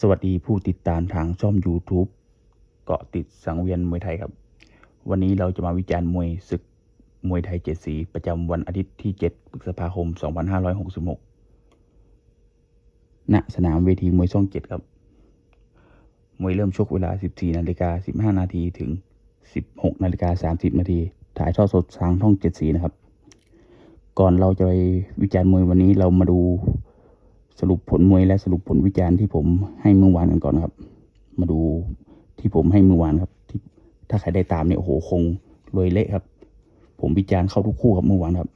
สวัสดีผู้ติดตามทางช่อง YouTube เกาะติดสังเวียนมวยไทยครับ วันนี้เราจะมาวิจารณ์มวยศึกมวยไทยเจ็ดสี ประจำวันอาทิตย์ที่ 7 พฤษภาคม 2566 ณ สนามเวทีมวยช่องเจ็ดครับ มวยเริ่มชกเวลา 14 นาฬิกา 15 นาทีถึง 16 นาฬิกา 30 นาที ถ่ายทอดสดทางช่องเจ็ดสีนะครับ ก่อนเราจะไปวิจารณ์มวยวันนี้เรามาดู สรุปผลมวยและสรุปผลวิจารณ์ที่ผมให้เมื่อวานกันก่อนครับ มาดูที่ผมให้เมื่อวานครับ ที่ถ้าใครได้ตามเนี่ยโอ้โหคงรวยเละครับ ผมวิจารณ์เข้าทุกคู่ครับเมื่อวานครับ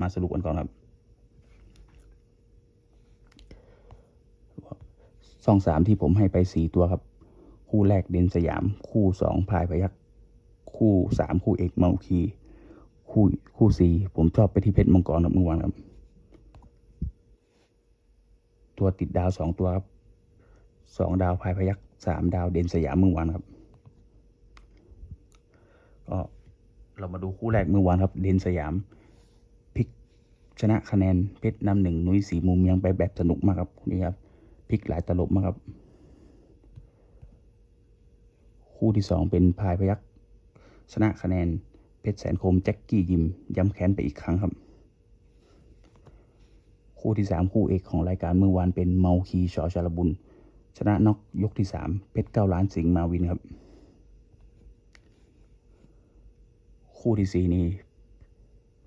มาสรุปกันก่อนครับช่องสามที่ผมให้ไปสี่ตัวครับ คู่แรกเดนสยาม คู่สองพายพยักคู่สามคู่เอกเมาคี คู่คู่สี่ผมชอบไปที่เพชรมังกรครับเมื่อวานครับ ตัวติดดาวสองตัวครับสองดาวพายพยักสามดาวเด่นสยามเมื่อวานครับ ก็เรามาดูคู่แรกเมื่อวานครับ เด่นสยามพลิกชนะคะแนนเพชรนำหนึ่งนุ้ยสีมุมเมียงไปแบบสนุกมากครับนี่ครับพลิกหลายตลบมากครับ คู่ที่สองเป็นพายพยักชนะคะแนนเพชรแสนคมแจ็คกี้ยิมย้ำแค้นไปอีกครั้งครับ คู่ที่สามคู่เอกของรายการเมื่อวานเป็นเมาคีชอชาลบุญ ชนะน็อกยกที่สามเพชรเก้าล้านสิงห์มาวินครับ คู่ที่สี่นี้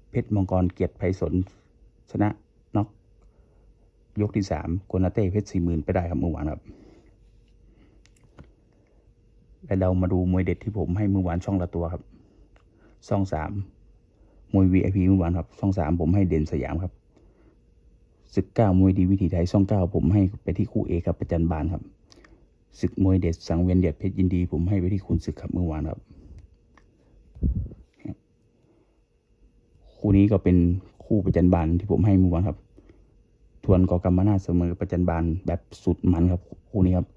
เพชรมังกรเกียรติไพศาลชนะน็อกยกที่สามโกนาเต้เพชรสี่หมื่นไปได้ครับเมื่อวานครับและเรามาดูมวยเด็ดที่ผมให้เมื่อวานช่องละตัวครับ ช่องสามมวย VIP เมื่อวานครับ ช่องสามผมให้เด่นสยามครับ ศึกเก้ามวยดีวิถีไทยช่องเก้าผมให้ไปที่คู่เอกครับประจันบานครับศึกมวยเด็ดสังเวียนเด็ดเพชรยินดี ผมให้ไปที่คุณศึกครับเมื่อวานครับ คู่นี้ก็เป็นคู่ประจันบานที่ผมให้เมื่อวานครับ ทวนกอกรรมนาเสมอประจันบานแบบสุดมันครับ คู่นี้ครับ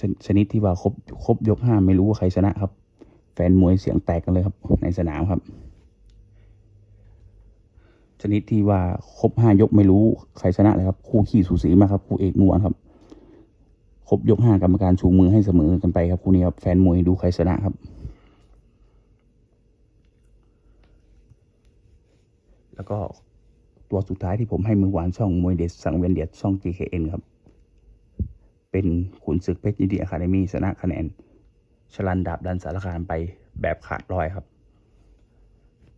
ชชนิดที่ว่าครบครบยกห้าไม่รู้ว่าใครชนะครับ แฟนมวยเสียงแตกกันเลยครับ ในสนามครับ ชนิดที่ว่าครบห้ายกไม่รู้ใครชนะเลยครับ คู่ขี้สูสีมากครับ คู่เอกนวลครับ ครบยกห้ากรรมการชูมือให้เสมอกันไปครับคู่นี้ครับแฟนมวยดูใครชนะครับแล้วก็ตัวสุดท้ายที่ผมให้มือหวานช่องมวยเด็ดสังเวียนเด็ดช่อง GKN ครับ เป็นขุนศึกเพชรยินดีอะคาเดมี่ชนะคะแนนชลันดาบดันสารคามไปแบบขาดลอยครับ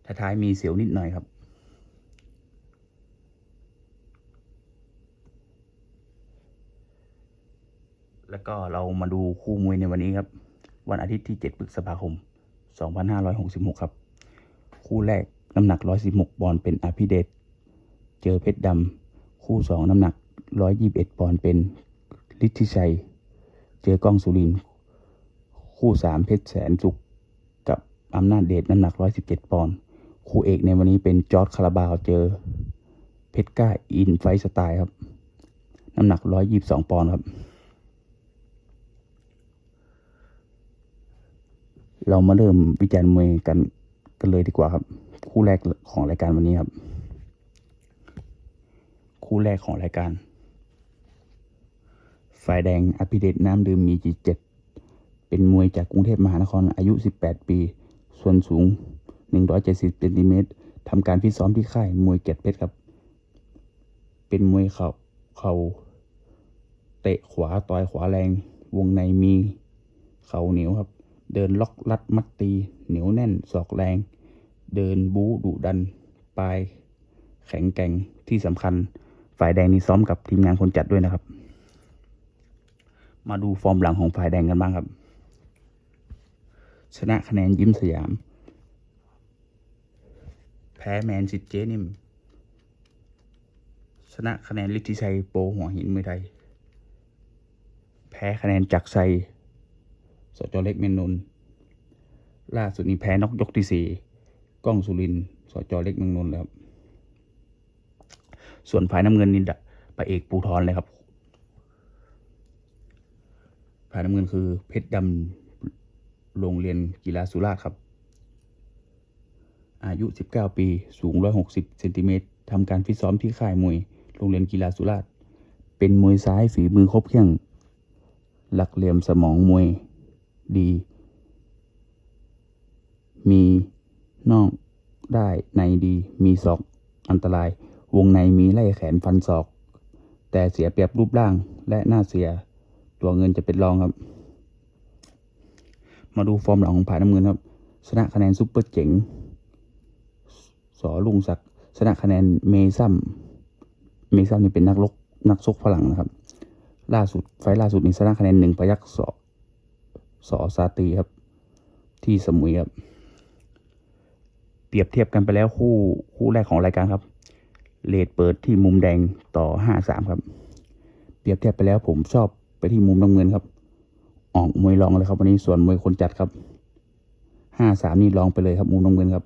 ท้ายๆมีเสียวนิดหน่อยครับ แล้วก็เรามาดูคู่มวยในวันนี้ครับ วันอาทิตย์ที่ 7 พฤษภาคม 2566 ครับ คู่แรกน้ำหนัก 116ปอนด์เป็นอภิเดชเจอเพชรดำคู่ 2 น้ำหนัก 121ปอนด์เป็นฤทธิชัย เจอกล้องสุริน คู่ 3 เพชรแสนสุข กับอำนาจเดชน้ำหนัก 117 ปอนด์คู่เอกในวันนี้เป็นจอร์ดคาราบาวเจอเพชรก้าอินไฟสไตล์ครับ น้ำหนัก 122 ปอนด์ครับ เรามาเริ่มวิจารณ์มวยกันกันเลยดีกว่าครับ คู่แรกของรายการวันนี้ครับ คู่แรกของรายการฝ่ายแดงอภิเดชน้ำดื่มมีจีเจ็ดเป็นมวยจากกรุงเทพมหานครอายุ 18 ปี ส่วนสูง 170เซนติเมตรทำการฟิตซ้อมที่ค่ายมวยเกียรติเพชรครับ เป็นมวยเข่าเข่าเตะขวาต่อยขวาแรง วงในมีเข่าเหนียวครับ เดินล็อกลัดมัดตี เหนียวแน่นศอกแรง เดินบู๊ดุดัน ปลาย แข็งแกร่งที่สำคัญ ฝ่ายแดงนี่ซ้อมกับทีมงานคนจัดด้วยนะครับ มาดูฟอร์มหลังของฝ่ายแดงกันบ้างครับ ชนะคะแนนยิ้มสยาม แพ้แมนสิทธิ์เจนิม ชนะคะแนนฤทธิชัยโปหัวหินมือไทย แพ้คะแนนจักรชัย สจเล็กเมนนนท์ล่าสุดนี้แพ้นอกยกที่สี่กล้องสุรินสจเล็กเมนนนท์แล้วครับ ส่วนฝ่ายน้ำเงินนี่ดะพระเอกปูทอนเลยครับฝ่ายน้ำเงินคือเพชรดำโรงเรียนกีฬาสุราษฎร์ครับ อายุ 19 ปี สูง 160เซนติเมตรทำการฟิตซ้อมที่ค่ายมวยโรงเรียนกีฬาสุราษฎร์เป็นมวยซ้ายฝีมือครบเครื่อง หลักเหลี่ยมสมองมวย ดี มีนอกได้ในดีมีศอกอันตราย วงในมีไล่แขนฟันศอก แต่เสียเปรียบรูปร่างและหน้าเสีย ตัวเงินจะเป็นรองครับ มาดูฟอร์มหลังของผ่าน้ำเงินครับ ชนะคะแนนซุปเปอร์เจ๋งสอลุงศักดิ์ชนะคะแนนเมซัมเมซัมนี่เป็นนักลกนักชกฝรั่งนะครับ ล่าสุดไฟล์ล่าสุดนี่ชนะคะแนนหนึ่งพยักสอ สอซาตีครับ ที่สมุยครับ เปรียบเทียบกันไปแล้วคู่คู่แรกของรายการครับเลดเปิดที่มุมแดงต่อห้าสามครับ เปรียบเทียบไปแล้วผมชอบไปที่มุมน้ำเงินครับ ออกมวยรองเลยครับวันนี้ส่วนมวยคนจัดครับห้าสามนี่รองไปเลยครับ มุมน้ำเงินครับ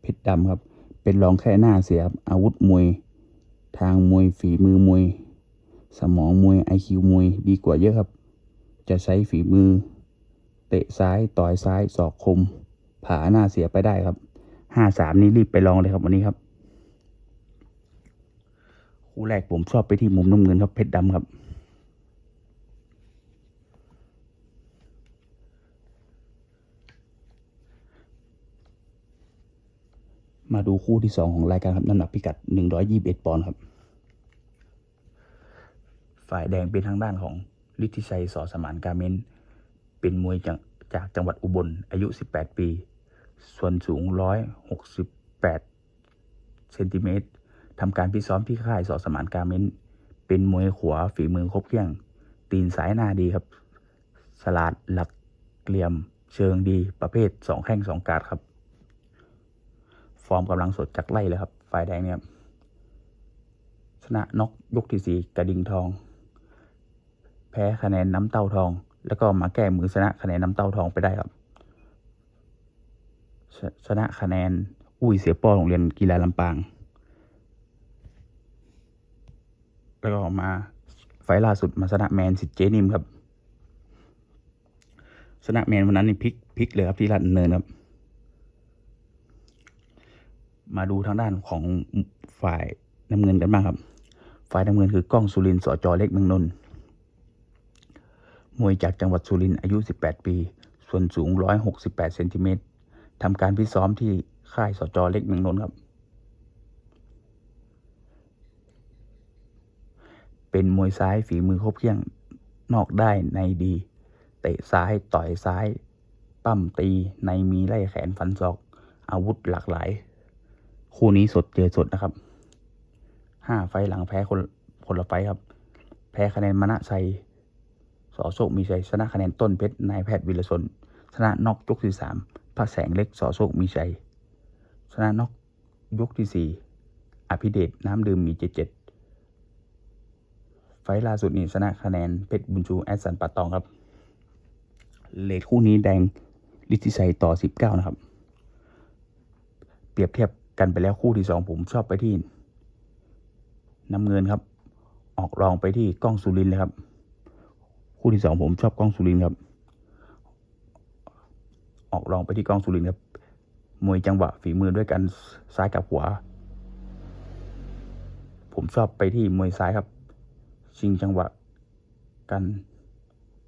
เพชรดำครับ เป็นรองแค่หน้าเสียครับอาวุธมวย ทางมวยฝีมือมวย สมองมวยไอคิวมวยดีกว่าเยอะครับ จะใช้ฝีมือ เตะซ้ายต่อยซ้ายศอกคม ผาหน้าเสียไปได้ครับห้าสามนี้รีบไปลองเลยครับวันนี้ครับ คู่แรกผมชอบไปที่มุมน้ำเงินครับเพชรดำครับมาดูคู่ที่สองของรายการครับน้ำหนักพิกัดหนึ่งร้อยยี่สิบเอ็ดปอนด์ครับ ฝ่ายแดงเป็นทางด้านของฤทธิชัยสอสมานกาเมน เป็นมวยจากจากจังหวัดอุบล อายุ 18 ปี ส่วนสูง 168 เซนติเมตรทำการพิซ้อมที่ค่ายสอสมานการเมนเป็นมวยขวาฝีมือครบเครื่อง ตีนสายหน้าดีครับ สลาดหลักเหลี่ยม เชิงดีประเภท 2 แข้ง 2 กาดครับ ฟอร์มกำลังสดจากไล่เลยครับ ฝ่ายแดงเนี่ยชนะน็อกยกที่สี่กระดิ่งทอง แพ้คะแนนน้ำเต้าทอง แล้วก็มาแก้มือชนะคะแนนน้ำเต้าทองไปได้ครับชชนะคะแนนอุ้ยเสียป้อโรงเรียนกีฬาลำปาง แล้วก็มาไฟล์ล่าสุดมาชนะแมนสิทธิเจนิมครับชนะแมนวันนั้นนี่พลิกพลิกเลยครับที่ราชดเนินครับ มาดูทางด้านของฝ่ายน้ำเงินกันบ้างครับ ฝ่ายน้ำเงินคือกล้องสุรินทร์สจเล็กเมืองนนท์ มวยจากจังหวัดสุรินทร์อายุ 18 ปี ส่วนสูง 168 เซนติเมตรทำการพิซ้อมที่ค่ายสจเล็กเมืองนนท์ครับ เป็นมวยซ้ายฝีมือครบเครื่อง นอกได้ในดี เตะซ้ายต่อยซ้าย ปั้มตีในมีไล่แขนฟันศอก อาวุธหลากหลาย คู่นี้สดเจอสดนะครับ ห้าไฟหลังแพ้คนคนละไฟครับ แพ้คะแนนมณะชัย สอโชคมีชัยชนะคะแนนต้นเพชรนายแพทย์วิรชนชนะน็อกยกที่สามพระแสงเล็กสอโชคมีชัยชนะน็อกยกที่สี่อภิเดชน้ำดื่มมีเจ็ดเจ็ดไฟล์ล่าสุดนี่ชนะคะแนนเพชรบุญชูแอดสันปัตตองครับ เลทคู่นี้แดงลิทิชัยต่อสิบเก้านะครับ เปรียบเทียบกันไปแล้วคู่ที่สองผมชอบไปที่น้ำเงินครับ ออกรองไปที่กล้องสุรินเลยครับ คู่ที่สองผมชอบกล้องสุรินครับ ออกรองไปที่กล้องสุรินครับ มวยจังหวะฝีมือด้วยกันซ้ายกับขวา ผมชอบไปที่มวยซ้ายครับ ชิงจังหวะกัน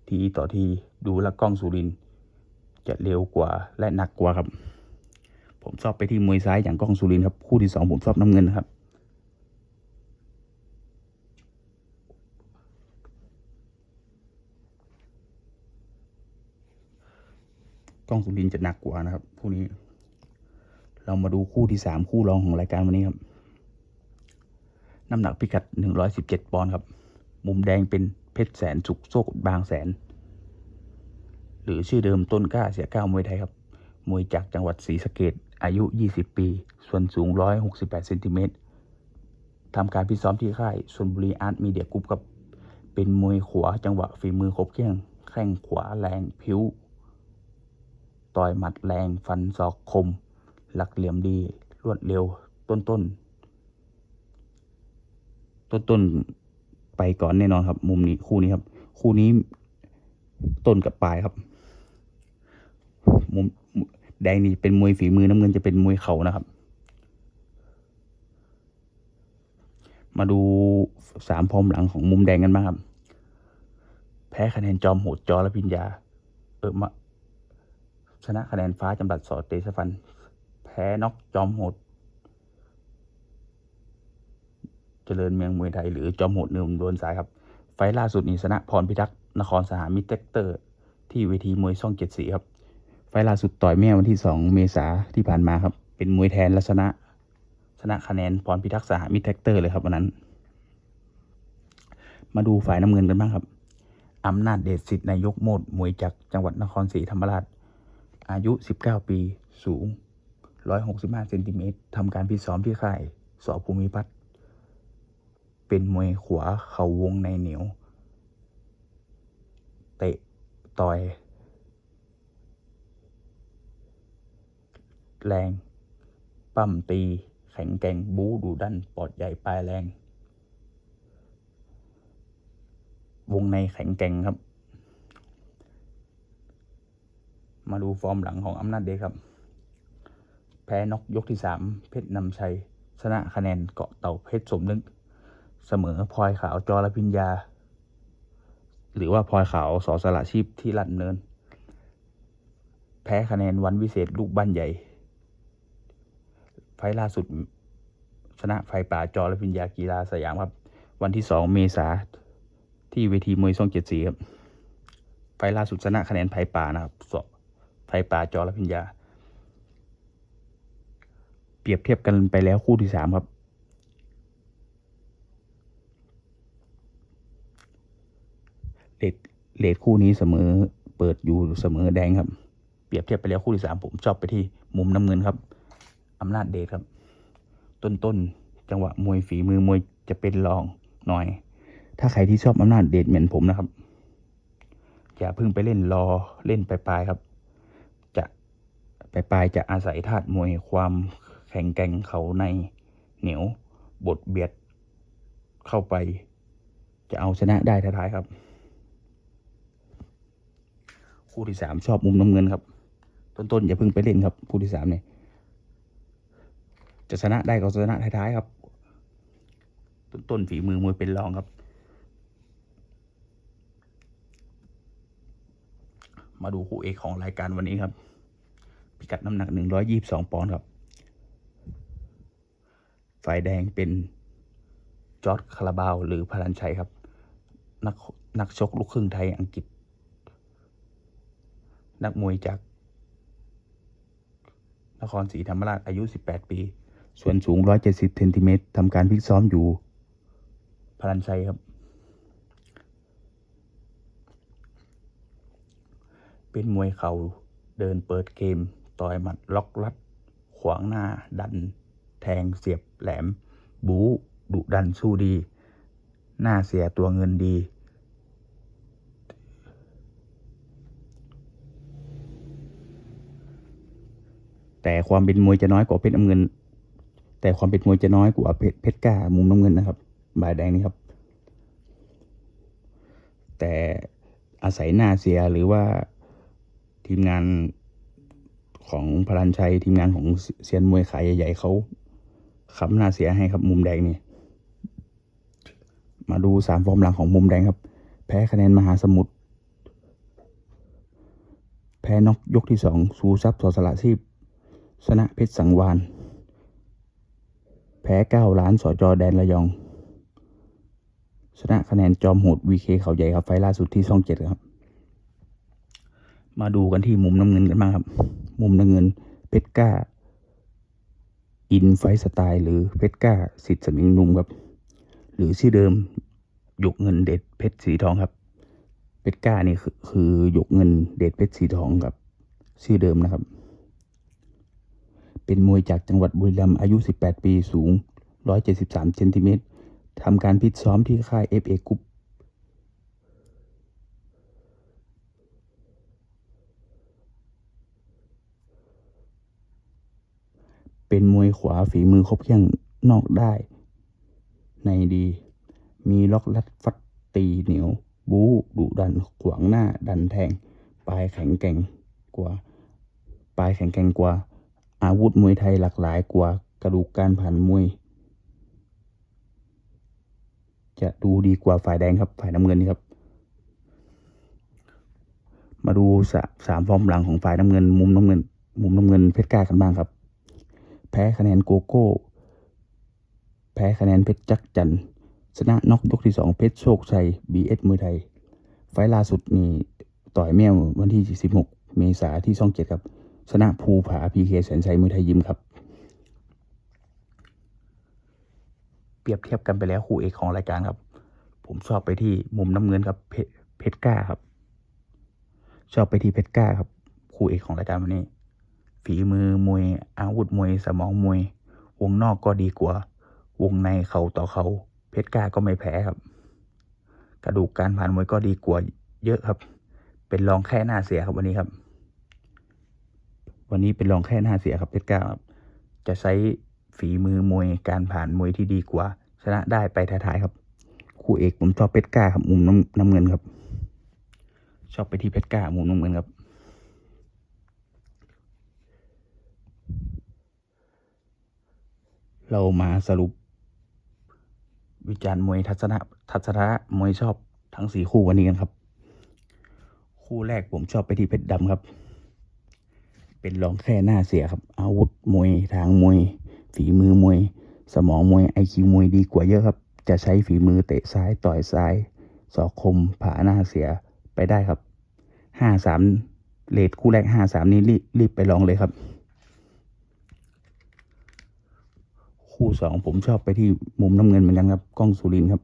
ทีต่อทีดูแลวกล้องสุรินจะเร็วกว่าและหนักกว่าครับ ผมชอบไปที่มวยซ้ายอย่างกล้องสุรินครับ คู่ที่สองผมชอบน้ำเงินนะครับ กล้องสุรินจะหนักกว่านะครับคู่นี้ เรามาดูคู่ที่สามคู่รองของรายการวันนี้ครับ น้ำหนักพิกัดหนึ่งร้อยสิบเจ็ดปอนด์ครับ มุมแดงเป็นเพชรแสนสุกโซกบางแสน หรือชื่อเดิมต้นกล้าเสียก้าวมวยไทยครับ มวยจากจังหวัดศรีสะเกดอายุ 20 ปี ส่วนสูง 168เซนติเมตรทำการพิซ้อมที่ค่ายชนบุรีอาร์ตมีเดียกรุ๊ปครับ เป็นมวยขวาจังหวะฝีมือครบเครื่อง แข้งขวาแรงผิว ต่อยหมัดแรงฟันศอกคม หลักเหลี่ยมดี รวดเร็ว ต้นต้น ต้นต้นไปก่อนแน่นอนครับ มุมนี้คู่นี้ครับ คู่นี้ต้นกับปลายครับ มุมแดงนี่เป็นมวยฝีมือน้ำเงินจะเป็นมวยเข่านะครับ มาดูสามพร้อมหลังของมุมแดงกันบ้างครับ แพ้คะแนนจอมโหดจอและพิญญา เออมา ชนะคะแนนฟ้าจำรัดสอเตชะฟัน แพ้น็อกจอมโหด เจริญเมืองมวยไทยหรือจอมโหดเนือมโดนสายครับ ไฟล่าสุดนี้ชนะพรพิทักษ์นครสหามิตรเทคเตอร์ ที่เวทีมวยช่องเจ็ดสีครับ ไฟล่าสุดต่อยแม่วันที่สองเมษาที่ผ่านมาครับ เป็นมวยแทนและชนะ ชนะคะแนนพรพิทักษ์สหมิตรเทคเตอร์เลยครับวันนั้น มาดูฝ่ายน้ำเงินกันบ้างครับอำนาจเดชสิทธิ์นายกโมดมวยจากจังหวัดนครศรีธรรมราช อายุ 19 ปี สูง 165 เซนติเมตรทำการพิซ้อมที่ค่ายสอภูมิพัฒน์เป็นมวยขวาเข่าวงในเหนียว เตะ ต่อย แรง ปั้มตี แข็งแกร่งบู๊ดูดันปอดใหญ่ปลายแรง วงในแข็งแกร่งครับ มาดูฟอร์มหลังของอำนาจเดชครับ แพ้นกยกที่สามเพชรนำชัย ชนะคะแนนเกาะเต่าเพชรสมนึก เสมอพลอยขาวจอรพิญญา หรือว่าพลอยขาวสอสละชีพที่ลัดเนิน แพ้คะแนนวันวิเศษลูกบ้านใหญ่ ไฟล์ล่าสุด ชนะไฟป่าจอรพิญญากีฬาสยามครับ วันที่สองเมษาที่เวทีมวยช่องเจ็ดสีครับ ไฟล์ล่าสุดชนะคะแนนไฟป่านะครับสอบ ไฟป่าจอรพิญญา เปรียบเทียบกันไปแล้วคู่ที่สามครับ เลดเลดคู่นี้เสมอเปิดอยู่เสมอแดงครับ เปรียบเทียบไปแล้วคู่ที่สามผมชอบไปที่มุมน้ำเงินครับอำนาจเดชครับ ต้นต้นจังหวะมวยฝีมือมวยจะเป็นรองหน่อย ถ้าใครที่ชอบอำนาจเดชเหมือนผมนะครับ อย่าเพิ่งไปเล่นรอเล่นปลายๆครับ ปลายจะอาศัยธาตุมวยความแข็งแกร่งเขาในเหนียวบดเบียดเข้าไป จะเอาชนะได้ท้ายๆครับ คู่ที่สามชอบมุมน้ำเงินครับ ต้นๆอย่าเพิ่งไปเล่นครับ คู่ที่สามเนี่ยจะชนะได้ก็ชนะท้ายๆครับ ต้นๆฝีมือมวยเป็นรองครับ มาดูคู่เอกของรายการวันนี้ครับ พิกัดน้ำหนัก 122 ปอนด์ครับ ฝ่ายแดงเป็นจอร์ดคาราบาว หรือพลันชัยครับ นักนักชกลูกครึ่งไทยอังกฤษ นักมวยจากนครศรีธรรมราชอายุ 18 ปี ส่วนสูง 170 เซนติเมตรทำการพิกซ้อมอยู่พลันชัยครับ เป็นมวยเข่าเดินเปิดเกม ต่อยหมัดล็อกลัด ขวางหน้า ดัน แทงเสียบแหลม บู๊ดุดันสู้ดี หน้าเสียตัวเงินดี แต่ความเป็นมวยจะน้อยกว่าเพชรน้ำเงิน แต่ความเป็นมวยจะน้อยกว่าเพชรเพชรก้ามุมน้ำเงินนะครับบายแดงนี่ครับ แต่อาศัยหน้าเสียหรือว่าทีมงาน ของพลันชัยทีมงานของเซียนมวยขายใหญ่ๆเขาขับหน้าเสียให้ครับมุมแดงนี่ มาดูสามฟอร์มหลังของมุมแดงครับ แพ้คะแนนมหาสมุทรแพ้น็อกยกที่สองสูซับสอสละชีพชนะเพชรสังวาน แพ้เก้าล้านสอจอแดนระยอง ชนะคะแนนจอมโหดวีเคเขาใหญ่ครับไฟล์ล่าสุดที่ช่องเจ็ดครับ มาดูกันที่มุมน้ำเงินกันบ้างครับ มุมน้ำเงินเพชรก้า อินไฟสไตล์ หรือเพชรก้าสิทธิ์สมิงนุ่มครับ หรือชื่อเดิมหยกเงินเดชเพชรสีทองครับ เพชรก้านี่คือคือหยกเงินเดชเพชรสีทองครับ ชื่อเดิมนะครับ เป็นมวยจากจังหวัดบุรีรัมย์อายุ 18 ปีสูง 173เซนติเมตรทำการพิตซ้อมที่ค่าย FA กรุ๊ป เป็นมวยขวาฝีมือครบเครื่องนอกได้ ในดี มีล็อกลัดฟัดตีเหนียว บู๊ดุดันขวางหน้าดันแทง ปลายแข็งแกร่งกว่า ปลายแข็งแกร่งกว่า อาวุธมวยไทยหลากหลายกว่ากระดูกการผ่านมวย จะดูดีกว่าฝ่ายแดงครับ ฝ่ายน้ำเงินนี่ครับ มาดูสามฟอร์มหลังของฝ่ายน้ำเงิน มุมน้ำเงิน มุมน้ำเงินเพชรกล้ากันบ้างครับ แพ้คะแนนโกโก้ แพ้คะแนนเพชรจักจันทร์ชนะน็อกยกที่สองเพชรโชคชัยบีเอสมวยไทย ไฟล์ล่าสุดนี่ต่อยแมววันที่ 16 เมษาที่ช่องเจ็ดครับ ชนะภูผาพีเคแสนชัยมวยไทยยิมครับ เปรียบเทียบกันไปแล้วคู่เอกของรายการครับ ผมชอบไปที่มุมน้ำเงินครับเพชรก้าครับ ชอบไปที่เพชรก้าครับคู่เอกของรายการวันนี้ ฝีมือมวย อาวุธมวย สมองมวย วงนอกก็ดีกว่า วงในเขาต่อเขา เพชรก้าก็ไม่แพ้ครับ กระดูกการผ่านมวยก็ดีกว่า เยอะครับ เป็นรองแค่หน้าเสียครับวันนี้ครับ วันนี้เป็นรองแค่หน้าเสียครับเพชรก้าครับ จะใช้ฝีมือมวยการผ่านมวยที่ดีกว่า ชนะได้ไปท้ายๆครับ คู่เอกผมชอบเพชรก้าครับมุมน้ำน้ำเงินครับ ชอบไปที่เพชรก้ามุมน้ำเงินครับ เรามาสรุป วิจารณ์มวยทัศนะทัศนะมวยชอบทั้งสี่คู่วันนี้กันครับ คู่แรกผมชอบไปที่เพชรดำครับ เป็นรองแค่หน้าเสียครับ อาวุธมวยทางมวย ฝีมือมวย สมองมวยไอคิวมวยดีกว่าเยอะครับ จะใช้ฝีมือเตะซ้ายต่อยซ้ายศอกคมผ่าหน้าเสียไปได้ครับห้าสามเลทคู่แรกห้าสามนี้รีบรีบไปลองเลยครับ คู่สองผมชอบไปที่มุมน้ำเงินเหมือนกันครับกล้องสุรินทร์ครับ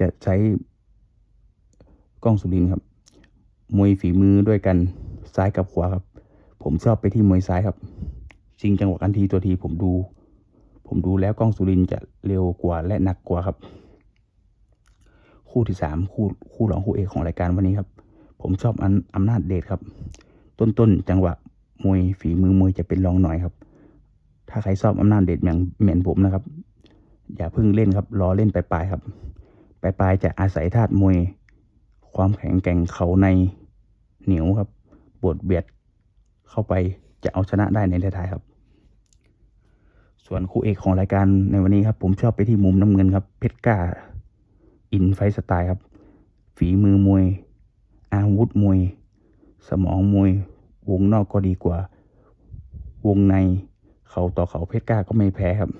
จะใช้กล้องสุรินทร์ครับ มวยฝีมือด้วยกันซ้ายกับขวาครับ ผมชอบไปที่มวยซ้ายครับชิงจังหวะกันทีตัวทีผมดู ผมดูแล้วกล้องสุรินทร์จะเร็วกว่าและหนักกว่าครับ คู่ที่สามคู่คู่รองคู่เอกของรายการวันนี้ครับ ผมชอบอันอำนาจเดชครับ ต้นต้นจังหวะมวยฝีมือมวยจะเป็นรองหน่อยครับ ถ้าใครชอบอำนาจเดชเหมือนเหมือนผมนะครับ อย่าเพิ่งเล่นครับ รอเล่นปลายๆครับ ปลายๆจะอาศัยธาตุมวย ความแข็งแกร่งเขาในเหนียวครับบดเบียดเข้าไปจะเอาชนะได้ในท้ายๆครับ ส่วนคู่เอกของรายการในวันนี้ครับ ผมชอบไปที่มุมน้ำเงินครับ เพชรกล้า อินไฟสไตล์ครับ ฝีมือมวย อาวุธมวย สมองมวย วงนอกก็ดีกว่า วงใน เขาต่อเขาเพชรก้าก็ไม่แพ้ครับ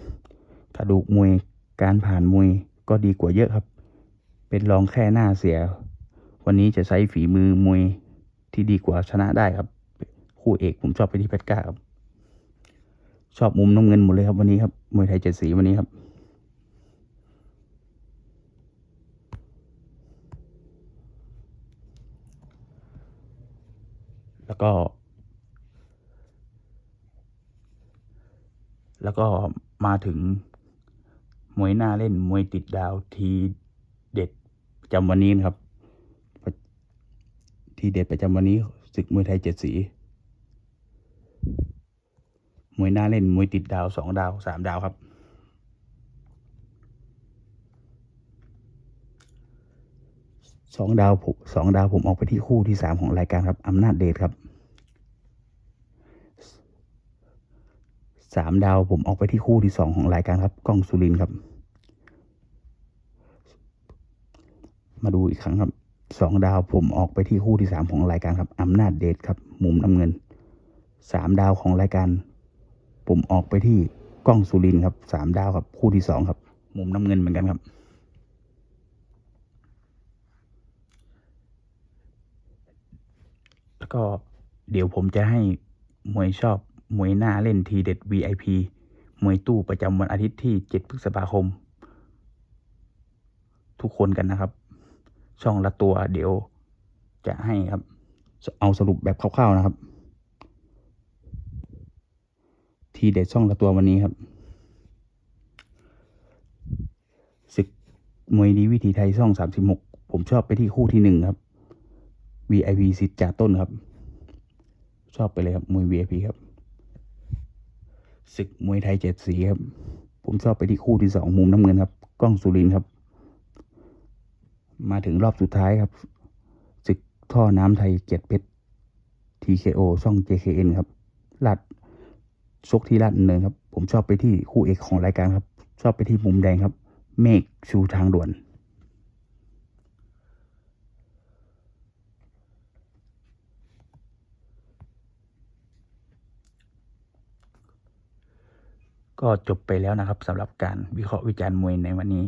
กระดูกมวยการผ่านมวยก็ดีกว่าเยอะครับ เป็นรองแค่หน้าเสีย วันนี้จะใช้ฝีมือมวยที่ดีกว่าชนะได้ครับ คู่เอกผมชอบไปที่เพชรก้าครับ ชอบมุมน้ำเงินหมดเลยครับวันนี้ครับมวยไทยเจ็ดสีวันนี้ครับแล้วก็ แล้วก็มาถึงมวยหน้าเล่นมวยติดดาวทีเด็ดประจำวันนี้นะครับ ทีเด็ดประจำวันนี้ศึกมวยไทยเจ็ดสีมวยหน้าเล่นมวยติดดาวสองดาวสามดาวครับ สองดาวผมสองดาวผมออกไปที่คู่ที่สามของรายการครับอำนาจเดชครับ สามดาวผมออกไปที่คู่ที่สองของรายการครับกล้องสุรินทร์ครับ มาดูอีกครั้งครับสองดาวผมออกไปที่คู่ที่สามของรายการครับอำนาจเดชครับ มุมน้ำเงินสามดาวของรายการ ผมออกไปที่กล้องสุรินทร์ครับสามดาวครับคู่ที่สองครับ มุมน้ำเงินเหมือนกันครับ แล้วก็เดี๋ยวผมจะให้มวยชอบ มวยหน้าเล่นทีเด็ด VIP มวยตู้ประจำวันอาทิตย์ที่ 7 พฤษภาคม ทุกคนกันนะครับ ช่องละตัวเดี๋ยวจะให้ครับ เอาสรุปแบบคร่าวๆนะครับ ทีเด็ดช่องละตัววันนี้ครับศึกมวยดีวิถีไทยช่อง 36 ผมชอบไปที่คู่ที่หนึ่งครับ VIP สิทธิ์จ่าต้นครับ ชอบไปเลยครับมวย VIP ครับ ศึกมวยไทยเจ็ดสีครับ ผมชอบไปที่คู่ที่สองมุมน้ำเงินครับ กล้องสุรินทร์ครับ มาถึงรอบสุดท้ายครับศึกท่อน้ำไทยเจ็ดเพชร TKO ช่อง JKN ครับลัดชกที่ลาดเนินครับ ผมชอบไปที่คู่เอกของรายการครับ ชอบไปที่มุมแดงครับ เมฆชูทางด่วน ก็จบไปแล้วนะครับสำหรับการวิเคราะห์วิจารณ์มวยในวันนี้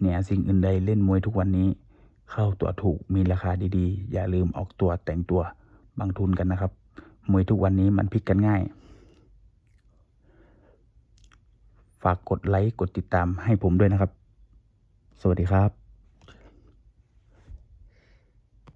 เนี่ยสิ่งอื่นใดเล่นมวยทุกวันนี้ เข้าตัวถูกมีราคาดีๆ อย่าลืมออกตัวแต่งตัวบางทุนกันนะครับ มวยทุกวันนี้มันพลิกกันง่าย ฝากกดไลค์กดติดตามให้ผมด้วยนะครับ สวัสดีครับ